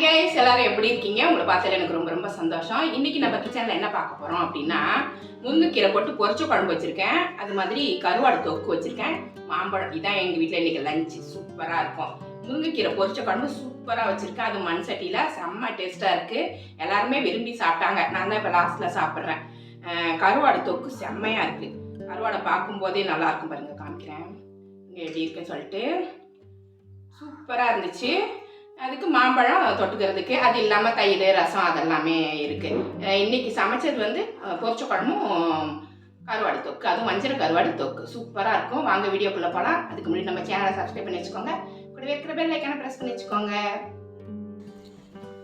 Hi guys எல்லாரும் எப்படி இருக்கீங்க? உங்களை பார்த்ததுல எனக்கு ரொம்ப ரொம்ப சந்தோஷம். இன்னைக்கு நம்ம கிச்சனில் என்ன பார்க்க போகிறோம் அப்படின்னா முருங்கைக்கீரை போட்டு பொரிச்ச குழம்பு வச்சுருக்கேன். அது மாதிரி கருவாடு தொக்கு வச்சுருக்கேன். மாம்பழம் இதான் எங்கள் வீட்டில் இன்னைக்கு லஞ்சு சூப்பராக இருக்கும். முருங்கைக்கீரை பொரிச்ச குழம்பு சூப்பராக வச்சுருக்கேன். அது மண் சட்டியில் செம்ம டேஸ்ட்டாக இருக்குது எல்லாருமே விரும்பி சாப்பிட்டாங்க. நான் தான் இப்போ லாஸ்ட்டில் சாப்பிட்றேன். கருவாடு தொக்கு செம்மையாக இருக்குது கருவாடை பார்க்கும்போதே நல்லாயிருக்கும் பாருங்கள் பாருங்க. காமிக்கிறேன். இங்கே எப்படி இருக்குன்னு சொல்லிட்டு. சூப்பராக இருந்துச்சு. அதுக்கு மாம்பழம் தொட்டுக்கிறதுக்கு அது இல்லாமல் தயிர் ரசம் அதெல்லாமே இருக்குது இன்னைக்கு சமைச்சது வந்து பொரிச்ச குழம்பும் கருவாடு தொக்கு. அதுவும் மஞ்சள் கருவாடு தொக்கு. சூப்பராக இருக்கும். வாங்க வீடியோக்குள்ளே போகலாம் அதுக்கு முன்னாடி நம்ம சேனலை சப்ஸ்கிரைப் பண்ணி வச்சுக்கோங்க. கூடவே இருக்கிற பெல் ஐக்கான ப்ரெஸ் பண்ணி வச்சுக்கோங்க.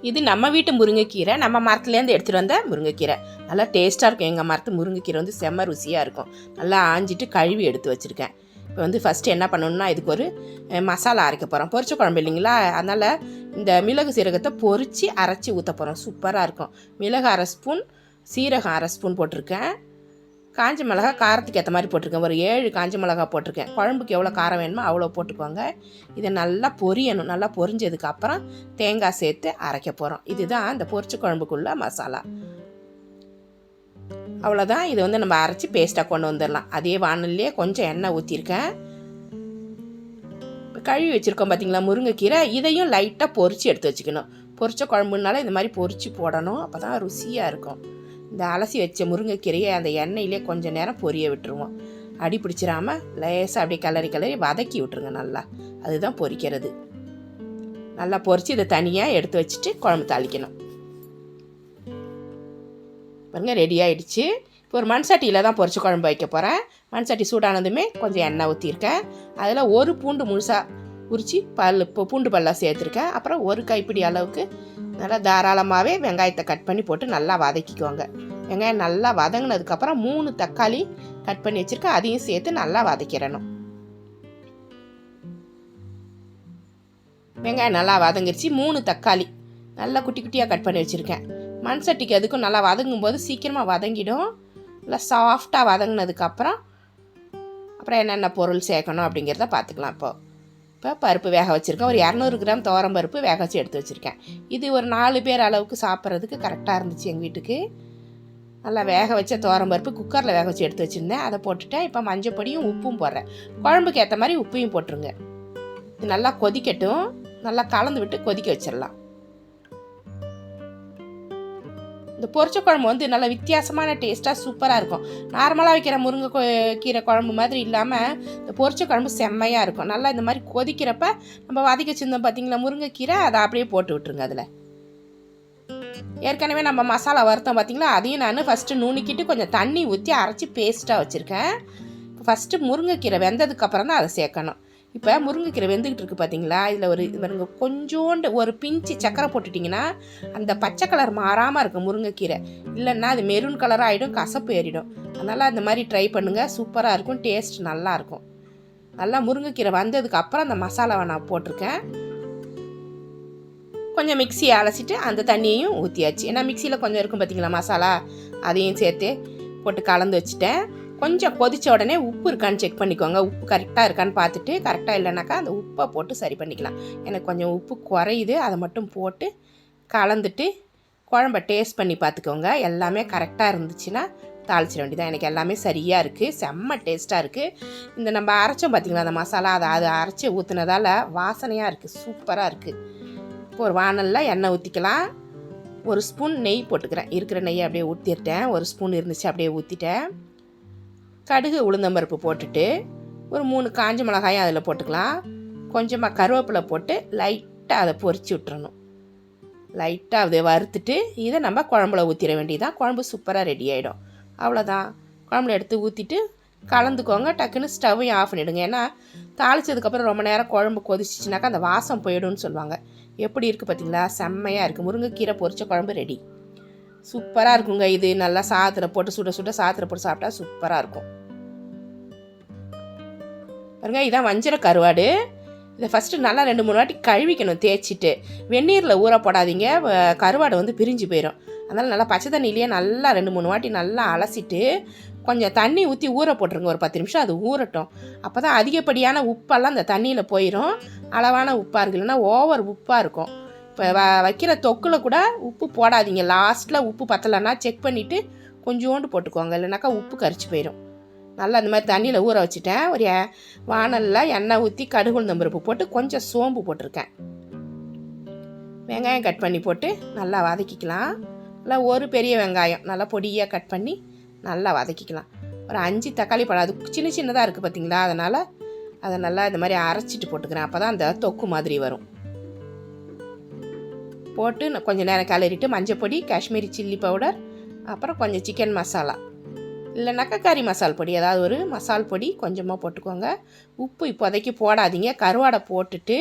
இது நம்ம வீட்டு முருங்கைக்கீரை. நம்ம மரத்துலேருந்து எடுத்துகிட்டு வந்த முருங்கைக்கீரை. நல்லா டேஸ்ட்டாக இருக்கும். எங்கள் மரத்து முருங்கைக்கீரை வந்து செம்ம ருசியாக இருக்கும். நல்லா ஆஞ்சிட்டு கழுவி எடுத்து வச்சுருக்கேன். இப்போ வந்து ஃபஸ்ட்டு என்ன பண்ணணும்னா இதுக்கு ஒரு மசாலா அரைக்க போகிறோம் பொரிச்ச குழம்பு இல்லைங்களா? அதனால் இந்த மிளகு சீரகத்தை பொரித்து அரைச்சி ஊற்ற போகிறோம் சூப்பராக இருக்கும். மிளகு அரை ஸ்பூன் சீரகம் அரை ஸ்பூன் போட்டிருக்கேன். காஞ்ச மிளகா காரத்துக்கு ஏற்ற மாதிரி போட்டிருக்கேன். ஒரு ஏழு காஞ்ச மிளகா போட்டிருக்கேன். குழம்புக்கு எவ்வளோ காரம் வேணுமோ அவ்வளோ போட்டுக்கோங்க. இதை நல்லா பொரியணும். நல்லா பொரிஞ்சதுக்கப்புறம் தேங்காய் சேர்த்து அரைக்க போகிறோம் இதுதான் இந்த பொரிச்ச குழம்புக்குள்ள மசாலா அவ்வளோதான் இது வந்து நம்ம அரைச்சி பேஸ்ட்டாக கொண்டு வந்துடலாம். அதே வானல்லையே கொஞ்சம் எண்ணெய் ஊற்றிருக்கேன் இப்போ கழுவி வச்சுருக்கோம் பார்த்தீங்களா முருங்கைக்கீரை? இதையும் லைட்டாக பொறிச்சு எடுத்து வச்சுக்கணும். பொறிச்ச குழம்புனால இந்த மாதிரி பொறிச்சு போடணும். அப்போ தான் ருசியாக இருக்கும். இந்த அலசி வச்ச முருங்கைக்கீரையை அந்த எண்ணெயிலே கொஞ்சம் நேரம் பொரிய விட்டுருவோம். அடி பிடிச்சிடாம லேசாக அப்படியே கிளறி கிளறி வதக்கி விட்டுருங்க நல்லா. அதுதான் பொரிக்கிறது நல்லா பொரித்து இதை தனியாக எடுத்து வச்சுட்டு குழம்பு தாளிக்கணும். பாருங்கள் ரெடி ஆகிடுச்சு இப்போ ஒரு மண் சட்டியில் தான் பொரிச்சு குழம்பு வைக்க போகிறேன் மண் சட்டி சூடானதுமே கொஞ்சம் எண்ணெய் ஊற்றிருக்கேன் அதில் ஒரு பூண்டு முழுசாக உரித்து பல் இப்போ பூண்டு பல்லாக சேர்த்துருக்கேன். அப்புறம் ஒரு கைப்பிடி அளவுக்கு நல்லா தாராளமாகவே வெங்காயத்தை கட் பண்ணி போட்டு நல்லா வதக்கிக்குவாங்க வெங்காயம் நல்லா வதங்கினதுக்கப்புறம் மூணு தக்காளி கட் பண்ணி வச்சுருக்கேன். அதையும் சேர்த்து நல்லா வதக்கிடணும். வெங்காயம் நல்லா வதங்கிருச்சு. மூணு தக்காளி நல்லா குட்டி குட்டியாக கட் பண்ணி வச்சுருக்கேன். மண் சட்டிக்கு எதுக்கும் நல்லா வதங்கும் போது சீக்கிரமாக வதங்கிடும். நல்லா சாஃப்டாக வதங்கினதுக்கப்புறம் அப்புறம் என்னென்ன பொருள் சேர்க்கணும் அப்படிங்கிறத பார்த்துக்கலாம் இப்போது இப்போ பருப்பு வேக வச்சுருக்கேன். ஒரு இரநூறு கிராம் துவரம் பருப்பு வேக வச்சு எடுத்து வச்சுருக்கேன். இது ஒரு நாலு பேர் அளவுக்கு சாப்பிட்றதுக்கு கரெக்டாக இருந்துச்சு எங்கள் வீட்டுக்கு. நல்லா வேக வச்ச துவரம் பருப்பு குக்கரில் வேக வச்சு எடுத்து வச்சுருந்தேன். அதை போட்டுட்டேன். இப்போ மஞ்சள் பொடியும் உப்பும் போடுறேன். குழம்புக்கு ஏற்ற மாதிரி உப்பையும் போட்டுருங்க. இது நல்லா கொதிக்கட்டும். நல்லா கலந்து விட்டு கொதிக்க வச்சிடலாம். இந்த பொரிச்ச குழம்பு வந்து நல்லா வித்தியாசமான டேஸ்ட்டாக சூப்பராக இருக்கும். நார்மலாக வைக்கிற முருங்கை கொ- கீரை குழம்பு மாதிரி இல்லாமல் இந்த பொரிச்ச குழம்பு செம்மையாக இருக்கும். நல்லா இந்த மாதிரி கொதிக்கிறப்ப நம்ம வதக்கி வச்சிருந்தோம் பார்த்தீங்களா முருங்கைக்கீரை அதை அப்படியே போட்டு விட்டுருங்க அதில். ஏற்கனவே நம்ம மசாலா வறுத்தோம் பார்த்தீங்களா அதையும் நான் ஃபஸ்ட்டு நுணுக்கிட்டு கொஞ்சம் தண்ணி ஊற்றி அரைச்சி பேஸ்ட்டாக வச்சுருக்கேன். ஃபஸ்ட்டு முருங்கைக்கீரை வெந்ததுக்கப்புறம் தான் அதை சேர்க்கணும். இப்போ முருங்கைக்கீரை வெந்துக்கிட்டு இருக்கு பார்த்தீங்களா இதில் ஒரு இது பாருங்க கொஞ்சோண்டு ஒரு பிஞ்சு சக்கரை போட்டுட்டிங்கன்னா அந்த பச்சை கலர் மாறாமல் இருக்கும் முருங்கைக்கீரை. இல்லைன்னா அது மெரூன் கலராக ஆகிடும் கசப்பு ஏறிடும். அதனால் அந்த மாதிரி ட்ரை பண்ணுங்கள் சூப்பராக இருக்கும் டேஸ்ட் நல்லா இருக்கும். நல்லா முருங்கைக்கீரை வந்ததுக்கு அப்புறம் அந்த மசாலாவை நான் போட்டிருக்கேன். கொஞ்சம் மிக்சியை அலசிட்டு அந்த தண்ணியையும் ஊற்றியாச்சு ஏன்னா மிக்சியில் கொஞ்சம் இருக்கும் பார்த்தீங்களா மசாலா? அதையும் சேர்த்து போட்டு கலந்து வச்சுட்டேன். கொஞ்சம் கொதிச்ச உடனே உப்பு இருக்கான்னு செக் பண்ணிக்கோங்க. உப்பு கரெக்டாக இருக்கான்னு பார்த்துட்டு கரெக்டாக இல்லைனாக்கா அந்த உப்பை போட்டு சரி பண்ணிக்கலாம். எனக்கு கொஞ்சம் உப்பு குறையுது அதை மட்டும் போட்டு கலந்துட்டு குழம்ப டேஸ்ட் பண்ணி பார்த்துக்கோங்க. எல்லாமே கரெக்டாக இருந்துச்சுன்னா தாளிச்சிட வேண்டியதான் எனக்கு எல்லாமே சரியாக இருக்குது செம்ம டேஸ்ட்டாக இருக்குது இந்த நம்ம அரைச்சோம் பார்த்தீங்களா அந்த மசாலா அதை அதை அரைச்சி ஊற்றுனதால் வாசனையாக இருக்குது சூப்பராக இருக்குது இப்போ ஒரு வானலில் எண்ணெய் ஊற்றிக்கலாம் ஒரு ஸ்பூன் நெய் போட்டுக்கிறேன். இருக்கிற நெய்யை அப்படியே ஊற்றிட்டேன் ஒரு ஸ்பூன் இருந்துச்சு அப்படியே ஊற்றிட்டேன் கடுகு உளுந்தம்பருப்பு போட்டுட்டு ஒரு மூணு காஞ்ச மிளகாயும் அதில் போட்டுக்கலாம். கொஞ்சமாக கருவேப்பிலை போட்டு லைட்டாக அதை பொறிச்சு விட்டுறணும். லைட்டாக அதை வறுத்துட்டு இதை நம்ம குழம்புல ஊற்றிட வேண்டியதான் குழம்பு சூப்பராக ரெடி ஆகிடும் அவ்வளோதான் குழம்புல எடுத்து ஊற்றிட்டு கலந்துக்கோங்க. டக்குன்னு ஸ்டவ்வையும் ஆஃப் பண்ணிவிடுங்க ஏன்னா தாளிச்சதுக்கப்புறம் ரொம்ப நேரம் குழம்பு கொதிச்சிச்சுனாக்கா அந்த வாசம் போயிடும்னு சொல்லுவாங்க. எப்படி இருக்குது பார்த்தீங்களா செம்மையாக இருக்குது முருங்கைக்கீரை பொரிச்ச குழம்பு ரெடி சூப்பராக இருக்குங்க இது. நல்லா சாதத்தில் போட்டு சுட சுட சாதத்தில் போட்டு சாப்பிட்டா சூப்பராக இருக்கும். பாருங்க இதான் வஞ்சர கருவாடு. இதை ஃபஸ்ட்டு நல்லா ரெண்டு மூணு வாட்டி கழுவிக்கணும் தேய்ச்சிட்டு. வெந்நீரில் ஊற போடாதீங்க. வ- கருவாடு வந்து பிரிஞ்சு போயிடும் அதனால் நல்லா பச்சை தண்ணியிலேயே நல்லா ரெண்டு மூணு வாட்டி நல்லா அலசிட்டு கொஞ்சம் தண்ணி ஊற்றி ஊற போட்டுருங்க. ஒரு பத்து நிமிஷம் அது ஊறட்டும். அப்போ தான் அதிகப்படியான உப்பெல்லாம் அந்த தண்ணியில் போயிடும் அளவான உப்பாக இருக்கு இல்லைன்னா ஓவர் உப்பாக இருக்கும். இப்போ வ வைக்கிற தொக்கில் கூட உப்பு போடாதீங்க. லாஸ்ட்டில் உப்பு பத்தலைன்னா செக் பண்ணிவிட்டு கொஞ்சோண்டு போட்டுக்கோங்க. இல்லைனாக்கா உப்பு கரிச்சு போயிடும் நல்லா அந்த மாதிரி தண்ணியில் ஊற வச்சுட்டேன். ஒரு வானலில் எண்ணெய் ஊற்றி கடுகு உளுந்தம் பருப்பு போட்டு கொஞ்சம் சோம்பு போட்டிருக்கேன். வெங்காயம் கட் பண்ணி போட்டு நல்லா வதக்கிக்கலாம். நல்லா ஒரு பெரிய வெங்காயம் நல்லா பொடியாக கட் பண்ணி நல்லா வதக்கிக்கலாம். ஒரு அஞ்சு தக்காளி பழம் அது சின்ன சின்னதாக இருக்குது பார்த்தீங்களா அதனால் அதை நல்லா இந்த மாதிரி அரைச்சிட்டு போட்டுக்கிறேன். அப்போ தான் அந்த தொக்கு மாதிரி வரும். போட்டு நான் கொஞ்சம் நேரம் கிளறிட்டு மஞ்சள் பொடி காஷ்மீரி சில்லி பவுடர் அப்புறம் கொஞ்சம் சிக்கன் மசாலா. இல்லைனாக்கா கறி மசால் பொடி ஏதாவது ஒரு மசால் பொடி கொஞ்சமாக போட்டுக்கோங்க. உப்பு இப்போதைக்கு போடாதீங்க. கருவாடை போட்டுட்டு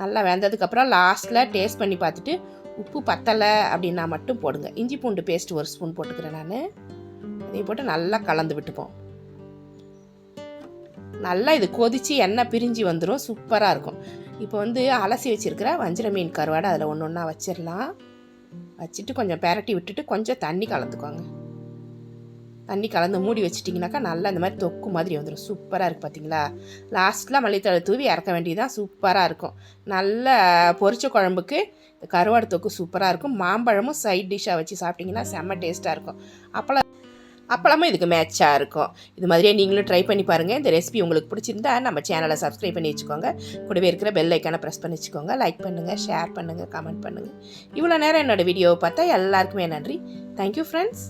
நல்லா வெந்ததுக்கப்புறம் லாஸ்ட்டில் டேஸ்ட் பண்ணி பார்த்துட்டு உப்பு பத்தலை அப்படின்னா மட்டும் போடுங்க. இஞ்சி பூண்டு பேஸ்ட் ஒரு ஸ்பூன் போட்டுக்கிறேன் நான். இதையும் போட்டு நல்லா கலந்து விட்டுப்போம். நல்லா இது கொதித்து எண்ணெய் பிரிஞ்சு வந்துடும் சூப்பராக இருக்கும். இப்போ வந்து அலசி வச்சுருக்கிற வஞ்சிர மீன் கருவாடை அதில் ஒன்று ஒன்றா வச்சிடலாம் வச்சுட்டு கொஞ்சம் பெரட்டி விட்டுட்டு கொஞ்சம் தண்ணி கலந்துக்கோங்க. தண்ணி கலந்து மூடி வச்சிட்டிங்கனாக்கா நல்லா இந்த மாதிரி தொக்கு மாதிரி வந்துடும் சூப்பராக இருக்குது பார்த்தீங்களா லாஸ்ட்டில் மல்லித்தழை தூவி இறக்க வேண்டியதான் சூப்பராக இருக்கும். நல்ல பொரிச்ச குழம்புக்கு இந்த கருவாடு தொக்கு சூப்பராக இருக்கும். மாம்பழமும் சைட் டிஷ்ஷாக வச்சு சாப்பிட்டிங்கன்னா செம்ம டேஸ்ட்டாக இருக்கும். அப்பளம் அப்பளமும் இதுக்கு மேட்சாக இருக்கும். இது மாதிரியே நீங்களும் ட்ரை பண்ணி பாருங்கள் இந்த ரெசிபி உங்களுக்கு பிடிச்சிருந்தா நம்ம சேனலை சப்ஸ்கிரைப் பண்ணி வச்சுக்கோங்க. கூடவே இருக்கிற பெல் ஐக்கானை ப்ரெஸ் பண்ணி வச்சுக்கோங்க. லைக் பண்ணுங்கள் ஷேர் பண்ணுங்கள் கமெண்ட் பண்ணுங்கள் இவ்வளோ நேரம் என்னோடய வீடியோவை பார்த்தா எல்லாருக்குமே நன்றி. Thank you friends